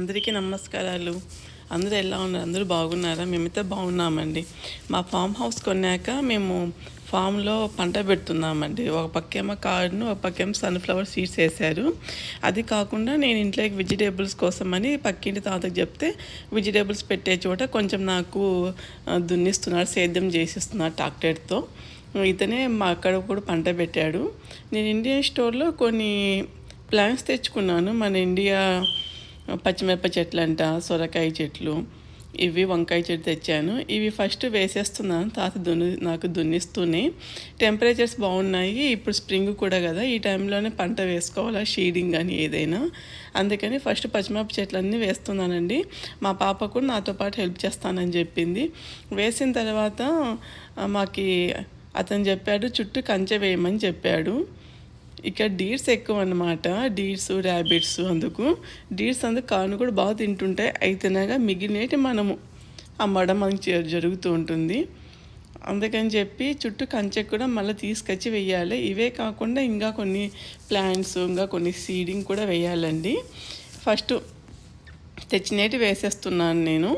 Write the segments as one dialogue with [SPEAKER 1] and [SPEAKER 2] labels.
[SPEAKER 1] అందరికీ నమస్కారాలు. అందరూ ఎలా ఉన్నారు? అందరూ బాగున్నారా? మేమైతే బాగున్నామండి. మా ఫామ్ హౌస్ కొన్నాక మేము ఫామ్లో పంట పెడుతున్నామండి. ఒక పక్కేమో కార్డును ఒక పక్కేమో సన్ఫ్లవర్ సీడ్స్ వేశారు. అది కాకుండా నేను ఇంట్లోకి వెజిటేబుల్స్ కోసమని పక్కింటి తాతకు చెప్తే వెజిటేబుల్స్ పెట్టే చోట కొంచెం నాకు దున్నిస్తున్నారు దున్నిస్తున్నాడు సేద్యం చేసిస్తున్నాడు ట్రాక్టర్తో. ఇతనే మా అక్కడ కూడా పంట పెట్టాడు. నేను ఇండియన్ స్టోర్లో కొన్ని ప్లాంట్స్ తెచ్చుకున్నాను. మన ఇండియా పచ్చిమిరప చెట్లు అంట సొరకాయ చెట్లు ఇవి వంకాయ చెట్టు తెచ్చాను. ఇవి ఫస్ట్ వేసేస్తున్నాను. తాత దున్ని నాకు దున్నిస్తూనే టెంపరేచర్స్ బాగున్నాయి. ఇప్పుడు స్ప్రింగ్ కూడా కదా. ఈ టైంలోనే పంట వేసుకోవాలా? షీడింగ్ అని ఏదైనా. అందుకని ఫస్ట్ పచ్చిమిరప చెట్లన్నీ వేస్తున్నానండి. మా పాప కూడా నాతో పాటు హెల్ప్ చేస్తానని చెప్పింది. వేసిన తర్వాత మాకి అతను చెప్పాడు చుట్టూ కంచె వేయమని చెప్పాడు. ఇక్కడ డీర్స్ ఎక్కువ అనమాట డీర్స్ ర్యాబిట్స్ అందుకు. డీర్స్ అందుకు కాను కూడా బాగా తింటుంటాయి. అయితేనాగా మిగిలినటి మనము అమ్మడం మనకి జరుగుతూ ఉంటుంది. అందుకని చెప్పి చుట్టూ కంచె కూడా మళ్ళీ తీసుకొచ్చి వెయ్యాలి. ఇవే కాకుండా ఇంకా కొన్ని ప్లాంట్స్ ఇంకా కొన్ని సీడింగ్ కూడా వేయాలండి ఫస్ట్ తెచ్చినవి వేసేస్తున్నాను నేను.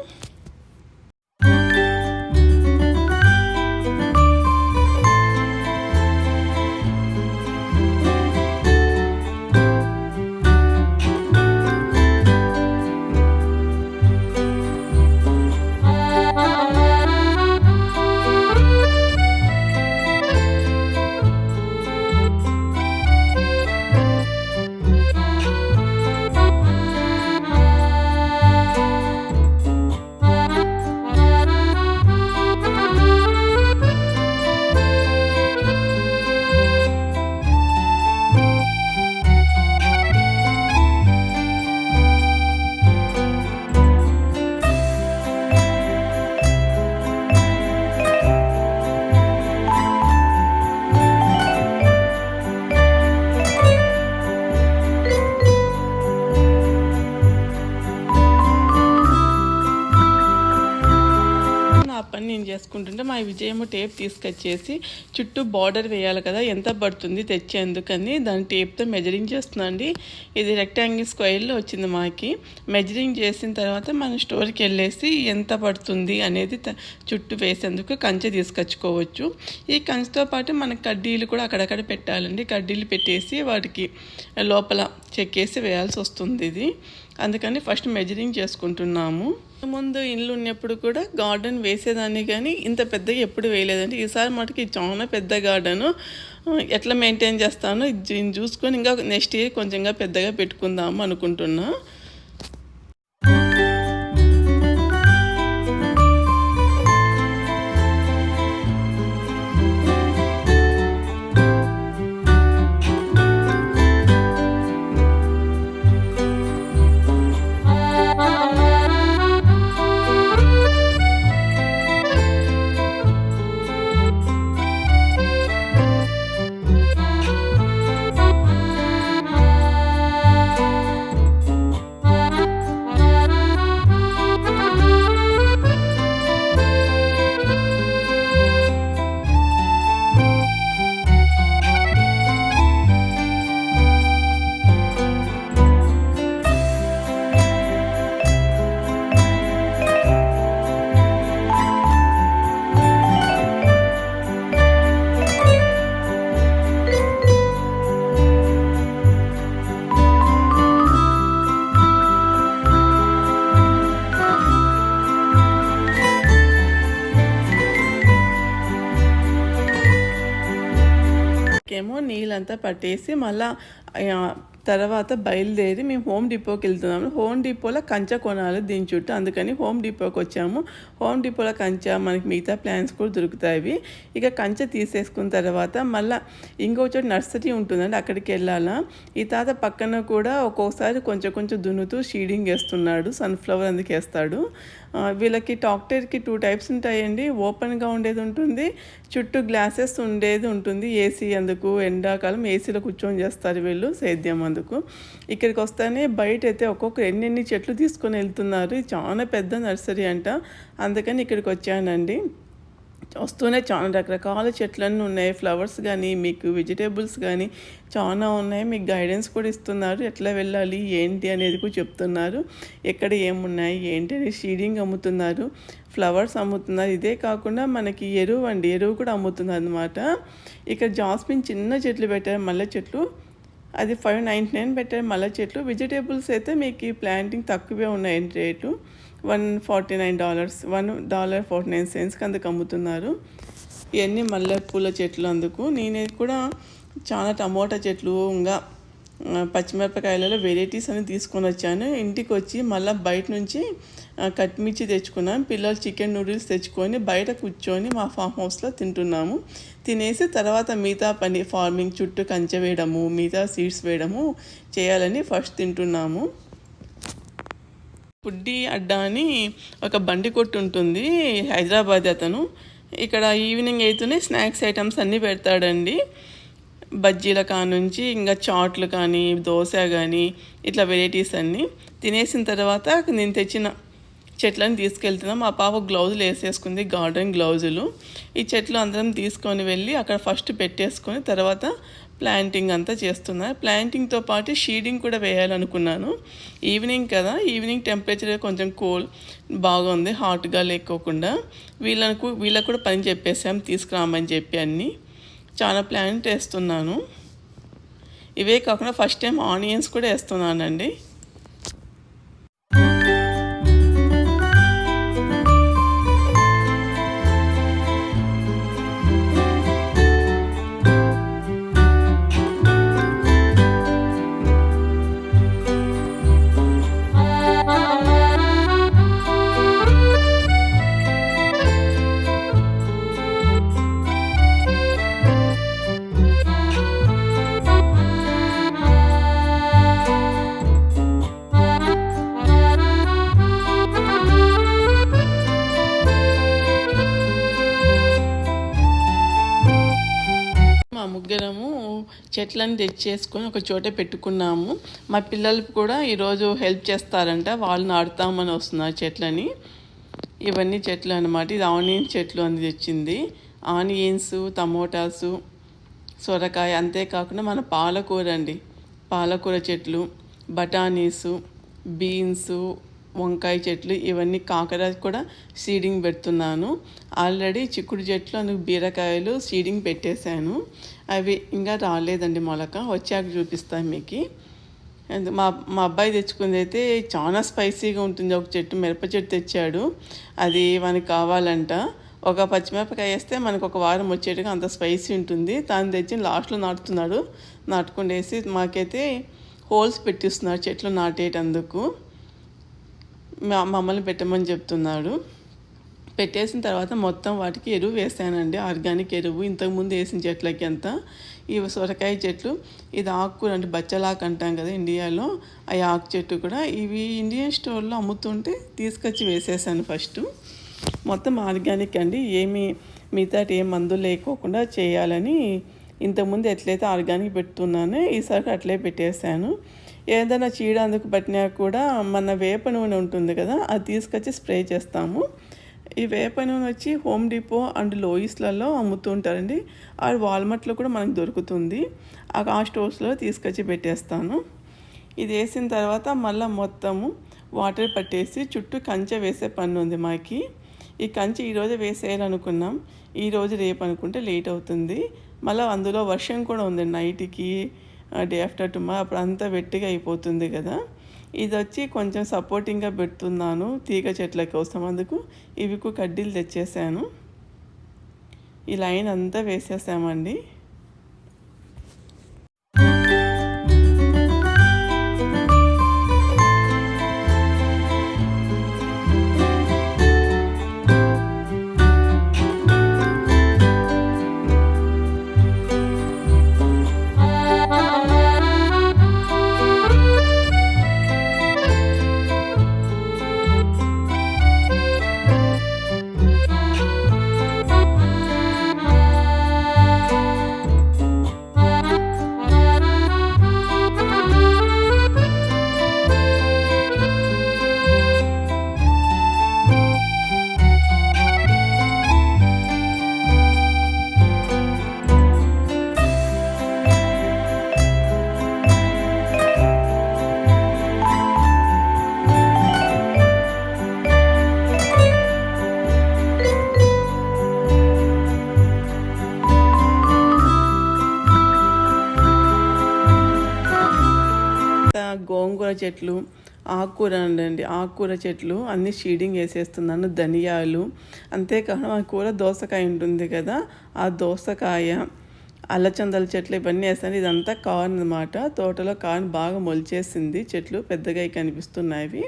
[SPEAKER 1] విజయము టేప్ తీసుకొచ్చేసి చుట్టూ బార్డర్ వేయాలి కదా ఎంత పడుతుంది తెచ్చేందుకని దాని టేప్తో మెజరింగ్ చేస్తుందండి ఇది రెక్టాంగిల్ స్క్వేర్లో వచ్చింది మాకి. మెజరింగ్ చేసిన తర్వాత మనం స్టోర్కి వెళ్ళేసి ఎంత పడుతుంది అనేది త- చుట్టూ వేసేందుకు కంచె తీసుకొచ్చుకోవచ్చు. ఈ కంచెతో పాటు మనకు కడ్డీలు కూడా అక్కడక్కడ పెట్టాలండి. కడ్డీలు పెట్టేసి వాటికి లోపల చెక్కేసి వేయాల్సి వస్తుంది ఇది. అందుకని ఫస్ట్ మెజరింగ్ చేసుకుంటున్నాము. ముందు ఇల్లు ఉన్నప్పుడు కూడా గార్డెన్ వేసేదాన్ని కానీ ఇంత పెద్దగా ఎప్పుడు వేయలేదండి. ఈసారి మటుకి ఇది చాలా పెద్ద గార్డెను. ఎట్లా మెయింటైన్ చేస్తానో ఇది దీన్ని చూసుకొని ఇంకా నెక్స్ట్ ఇయర్ కొంచెంగా పెద్దగా పెట్టుకుందాము అనుకుంటున్నాను నీళ్ళంతా పట్టేసి మళ్ళా తర్వాత బయలుదేరి మేము హోమ్ డిపోకి వెళ్తున్నాము. హోమ్ డిపోలో కంచె కొనాలి దీని చుట్టూ అందుకని హోమ్ డిపోకి వచ్చాము. హోమ్ డిపోలో కంచె మనకి మిగతా ప్లాన్స్ కూడా దొరుకుతాయి. ఇక కంచె తీసేసుకున్న తర్వాత మళ్ళీ ఇంకో చోట నర్సరీ ఉంటుందండి అక్కడికి వెళ్ళాలా. ఈ తాత పక్కన కూడా ఒక్కొక్కసారి కొంచెం కొంచెం దున్నుతూ షీడింగ్ వేస్తున్నాడు సన్ఫ్లవర్ అందుకు వేస్తాడు వీళ్ళకి టాక్టర్కి టూ టైప్స్ ఉంటాయండి. ఓపెన్గా ఉండేది ఉంటుంది చుట్టూ గ్లాసెస్ ఉండేది ఉంటుంది. ఏసీ అందుకు ఎండాకాలం ఏసీలో కూర్చొని చేస్తారు వీళ్ళు సేద్యం అందుకు. ఇక్కడికి వస్తేనే బయట అయితే ఒక్కొక్కరు ఎన్నెన్ని చెట్లు తీసుకొని వెళ్తున్నారు. చాలా పెద్ద నర్సరీ అంట. అందుకని ఇక్కడికి వచ్చానండి. వస్తూనే చాలా రకరకాల చెట్లన్నీ ఉన్నాయి. ఫ్లవర్స్ కానీ మీకు వెజిటేబుల్స్ కానీ చాలా ఉన్నాయి. మీకు గైడెన్స్ కూడా ఇస్తున్నారు. ఎట్లా వెళ్ళాలి? ఏంటి అనేది కూడా చెప్తున్నారు. ఎక్కడ ఏమున్నాయి? ఏంటి అని షీడింగ్ అమ్ముతున్నారు. ఫ్లవర్స్ అమ్ముతున్నారు. ఇదే కాకుండా మనకి ఎరువు అండి. ఎరువు కూడా అమ్ముతున్నారు అనమాట ఇక్కడ జాస్మిన్ చిన్న చెట్లు పెట్టారు. మల్లె చెట్లు అది ఫైవ్ నైంటీ నైన్ పెట్టారు. మల్లె చెట్లు. వెజిటేబుల్స్ అయితే మీకు ఈ ప్లాంటింగ్ తక్కువే ఉన్నాయి rate. One forty nine dollars one dollar forty nine సెంట్స్కి అందుకు అమ్ముతున్నారు. ఇవన్నీ మల్లె పూల చెట్లు అందుకు. నేను కూడా చాలా టమోటా చెట్లు ఇంకా పచ్చిమిరపకాయలలో వెరైటీస్ అని తీసుకొని వచ్చాను. ఇంటికి వచ్చి మళ్ళీ బయట నుంచి కట్మిర్చి తెచ్చుకున్నాను పిల్లలు చికెన్ నూడిల్స్ తెచ్చుకొని బయట కూర్చొని మా ఫామ్ హౌస్లో తింటున్నాము. తినేసి తర్వాత మిగతా పని ఫార్మింగ్ చుట్టూ కంచె వేయడము మిగతా సీడ్స్ వేయడము చేయాలని ఫస్ట్ తింటున్నాము. పుడ్డి అడ్డా అని ఒక బండి కొట్టు ఉంటుంది హైదరాబాద్ అతను. ఇక్కడ ఈవినింగ్ అయితేనే స్నాక్స్ ఐటమ్స్ అన్నీ పెడతాడండి. బజ్జీల కానుంచి ఇంకా చాట్లు కానీ దోశ కానీ ఇట్లా వెరైటీస్ అన్నీ తినేసిన తర్వాత నేను తెచ్చిన చెట్లను తీసుకెళ్తున్నాం. మా పాప గ్లౌజులు వేసేసుకుంది గార్డెన్ గ్లౌజులు. ఈ చెట్లు అందరం తీసుకొని వెళ్ళి అక్కడ ఫస్ట్ పెట్టేసుకొని తర్వాత ప్లాంటింగ్ అంతా చేస్తున్నారు ప్లాంటింగ్తో పాటు షీడింగ్ కూడా వేయాలనుకున్నాను. ఈవినింగ్ కదా ఈవినింగ్ టెంపరేచర్ కొంచెం కూల్ బాగుంది హాట్గా లేకోకుండా. వీళ్ళకు వీళ్ళకు కూడా పని చెప్పేసాం తీసుకురామని చెప్పి అన్నీ. చాలా ప్లాంట్ వేస్తున్నాను ఇవే కాకుండా ఫస్ట్ టైం ఆనియన్స్ కూడా వేస్తున్నానండి. చెట్లను తెచ్చేసుకొని ఒక చోట పెట్టుకున్నాము. మా పిల్లలు కూడా ఈరోజు హెల్ప్ చేస్తారంట. వాళ్ళు నాడుతామని వస్తున్నారు చెట్లని. ఇవన్నీ చెట్లు అనమాట ఇది ఆనియన్ చెట్లు అని తెచ్చింది. ఆనియన్స్ టమోటాసు సొరకాయ అంతేకాకుండా మన పాలకూర అండి. పాలకూర చెట్లు బఠానీసు బీన్సు వంకాయ చెట్లు ఇవన్నీ కాకర కూడా సీడింగ్ పెడుతున్నాను. ఆల్రెడీ చిక్కుడు చెట్లు అందుకు బీరకాయలు సీడింగ్ పెట్టేశాను. అవి ఇంకా రాలేదండి మొలక. వచ్చాక చూపిస్తాను మీకు. మా మా అబ్బాయి తెచ్చుకుంది అయితే చాలా స్పైసీగా ఉంటుంది. ఒక చెట్టు మిరప చెట్టు తెచ్చాడు. అది మనకి కావాలంట? ఒక పచ్చిమిరపకాయ వేస్తే మనకు ఒక వారం వచ్చేట్టుగా అంత స్పైసీ ఉంటుంది. దాన్ని తెచ్చి లాస్ట్లో నాటుతున్నాడు. నాటుకుండేసి మాకైతే హోల్స్ పెట్టిస్తున్నాడు చెట్లు నాటేటందుకు. మమ్మల్ని పెట్టమని చెప్తున్నాడు. పెట్టేసిన తర్వాత మొత్తం వాటికి ఎరువు వేసానండి. ఆర్గానిక్ ఎరువు ఇంతకుముందు వేసిన చెట్లకి అంతా. ఈ సొరకాయ చెట్లు ఇది ఆకుకూర అంటే బచ్చలాకు అంటాం కదా ఇండియాలో. ఆ ఆకు చెట్టు కూడా. ఇవి ఇండియన్ స్టోర్లో అమ్ముతుంటే తీసుకొచ్చి వేసేసాను ఫస్ట్. మొత్తం ఆర్గానిక్ అండి. ఏమి మిగతా ఏ మందులు లేకోకుండా చేయాలని ఇంతకుముందు ఎట్లయితే ఆర్గానిక్ పెడుతున్నానో ఈసారి అట్లే పెట్టేశాను. ఏదైనా చీడ అందుకు పట్టినా కూడా మన వేప నూనె ఉంటుంది కదా అది తీసుకొచ్చి స్ప్రే చేస్తాము. ఈ వేప నూనె వచ్చి హోమ్ డిపో అండ్ లోయిస్లలో అమ్ముతుంటారండి. అది వాల్మార్ట్లో కూడా మనకు దొరుకుతుంది. ఆ స్టోర్స్లో తీసుకొచ్చి పెట్టేస్తాను. ఇది వేసిన తర్వాత మళ్ళీ మొత్తము వాటర్ పట్టేసి చుట్టూ కంచె వేసే పని ఉంది మాకి. ఈ కంచె ఈరోజు వేసేయాలనుకున్నాం. ఈరోజు రేపు అనుకుంటే లేట్ అవుతుంది. మళ్ళీ అందులో వర్షం కూడా ఉంది నైట్కి. డే ఆఫ్టర్ టుమారో అప్పుడు అంతా వెట్టిగా అయిపోతుంది కదా. ఇది వచ్చి కొంచెం సపోర్టింగ్గా పెడుతున్నాను తీగ చెట్ల కోసం అందుకు ఇవికు కడ్డీలు తెచ్చేసాను. ఈ లైన్ అంతా వేసేసామండి. చెట్లు ఆకుకూర అండి. ఆకుకూర చెట్లు అన్ని షీడింగ్ వేసేస్తున్నాను ధనియాలు. అంతేకాదు ఆ కూర దోసకాయ ఉంటుంది కదా ఆ దోసకాయ అల్లచందల చెట్లు ఇవన్నీ వేస్తాను. ఇదంతా కార్న్ అనమాట తోటలో కార్న్ బాగా మొలిచేసింది. చెట్లు పెద్దగా కనిపిస్తున్నాయి.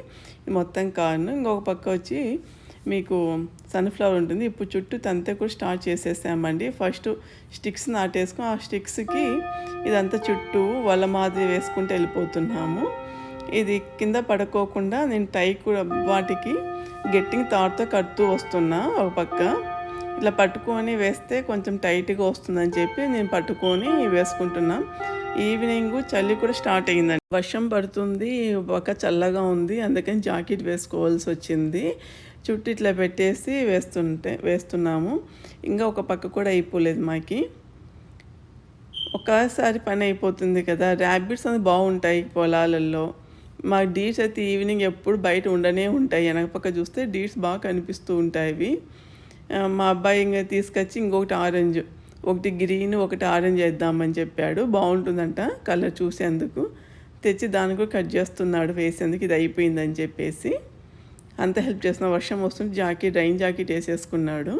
[SPEAKER 1] మొత్తం కార్న్. ఇంకొక పక్క వచ్చి మీకు సన్ఫ్లవర్ ఉంటుంది. ఇప్పుడు చుట్టూ తంతే కూడా స్టార్ట్ చేసేసామండి. ఫస్ట్ స్టిక్స్ నాటేసుకుని ఆ స్టిక్స్కి ఇదంతా చుట్టూ వల మాదిరి వేసుకుంటూ వెళ్ళిపోతున్నాము. ఇది కింద పడుకోకుండా నేను టై కూడా వాటికి గట్టింగ్ తాడుతో కడుతూ వస్తున్నా ఒక పక్క. ఇట్లా పట్టుకొని వేస్తే కొంచెం టైట్గా వస్తుందని చెప్పి నేను పట్టుకొని వేసుకుంటున్నా. ఈవినింగ్ చలి కూడా స్టార్ట్ అయ్యిందండి. వర్షం పడుతుంది ఒక చల్లగా ఉంది అందుకని జాకెట్ వేసుకోవాల్సి వచ్చింది. చుట్టూ ఇట్లా పెట్టేసి వేస్తుంటే వేస్తున్నాము. ఇంకా ఒక పక్క కూడా అయిపోలేదు మాకి. ఒకసారి పని అయిపోతుంది కదా. ర్యాబిట్స్ అనేది బాగుంటాయి పొలాలలో మా డీట్స్ అయితే ఈవినింగ్ ఎప్పుడు బయట ఉండనే ఉంటాయి. వెనక పక్క చూస్తే డీట్స్ బాగా కనిపిస్తూ ఉంటాయి మా అబ్బాయి ఇంకా తీసుకొచ్చి ఇంకొకటి ఆరెంజ్ ఒకటి గ్రీన్ ఒకటి ఆరెంజ్ వేద్దామని చెప్పాడు. బాగుంటుందంట కలర్ చూసేందుకు. తెచ్చి దాన్ని కూడా కట్ చేస్తున్నాడు వేసేందుకు ఇది అయిపోయిందని చెప్పేసి. అంత హెల్ప్ చేస్తున్నా వర్షం వస్తుంటే జాకెట్ రైన్ జాకెట్ వేసేసుకున్నాడు.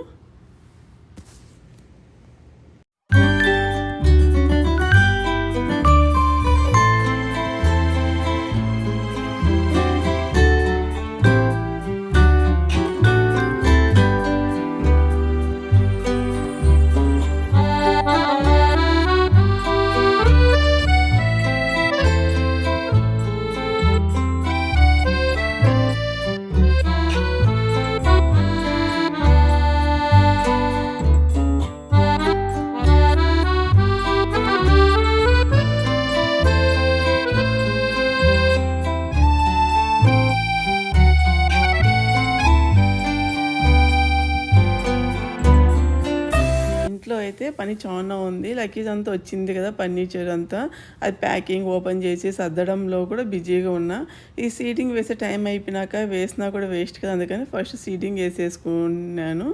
[SPEAKER 1] పని చాలా ఉంది. లగేజ్ అంతా వచ్చింది కదా ఫర్నిచర్ అంతా. అది ప్యాకింగ్ ఓపెన్ చేసి సర్దడంలో కూడా బిజీగా ఉన్నా. ఈ సీటింగ్ వేసే టైం అయిపోయినాక వేసినా కూడా వేస్ట్ కదా. అందుకని ఫస్ట్ సీటింగ్ వేసేసుకున్నాను.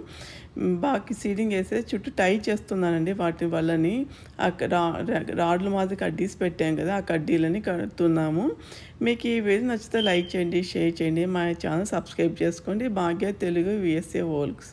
[SPEAKER 1] బాకి సీటింగ్ వేసే చుట్టూ టై చేస్తున్నానండి వాటి వల్లని. రాడ్లు మాది కడ్డీస్ పెట్టాం కదా ఆ కడ్డీలని కడుతున్నాము. మీకు ఈ వీడియో నచ్చితే లైక్ చేయండి షేర్ చేయండి. మా ఛానల్ సబ్స్క్రైబ్ చేసుకోండి. భాగ్య తెలుగు విఎస్ఏ వోల్క్స్